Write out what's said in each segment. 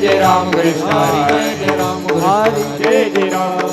જય રામ કૃષ્ણ હરે જય રામ હરે જય જય રામ.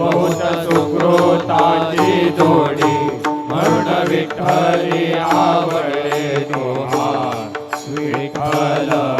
ભૂત સુકૃતાજી જોડી મરણ વિઠ્ઠલી આવડે તો હા વિઠ્ઠલ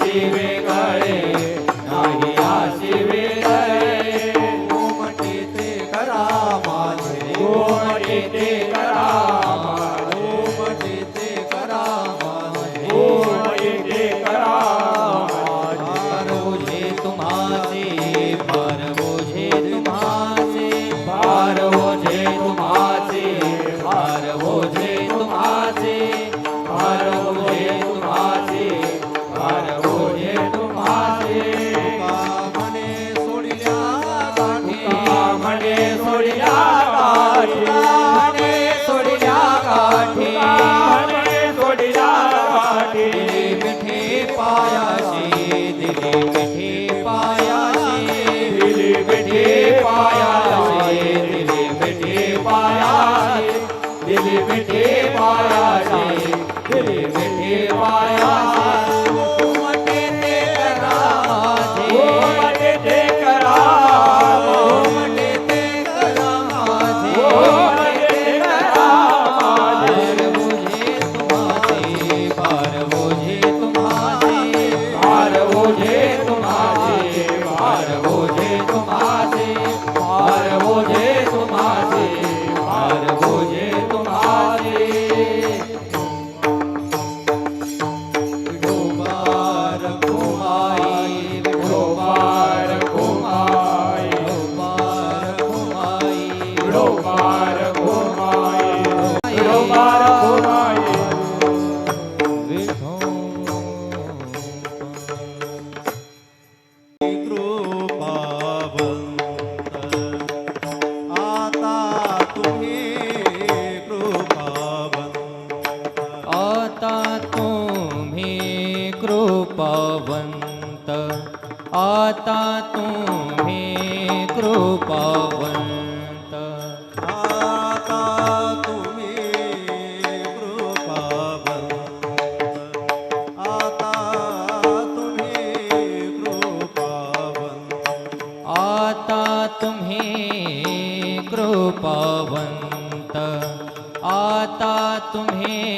शिवे करे कृपावन्त आता तुम्ही कृपावंत. आता तुम्ही कृपावन्त आता तुम्ही कृपावन्त आता तुम्ही कृपावन्त आता तुम्ही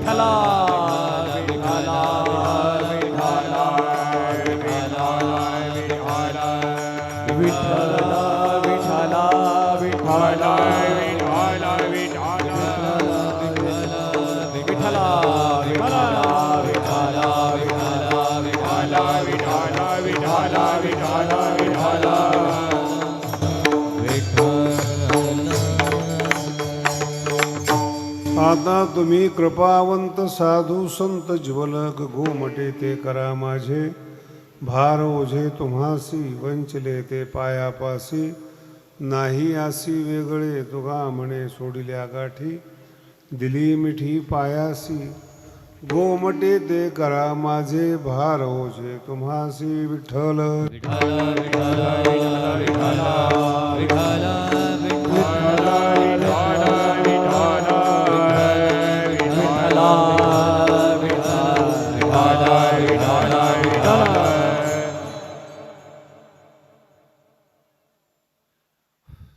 विठ्ठला तुम्ही कृपावंत साधू संत ज्वलक घुमटे ते करा माझे. भार ओझे तुम्हासी वंचले ते पायापासी नाही आसी वेगळे तुगा म्हणे सोडिल्या गाठी. दिली मिठी पायासी गोमटे ते करा माझे. भार ओझे तुम्हासी विठ्ठल विठ्ठल विठ्ठल विठ्ठल विठ्ठल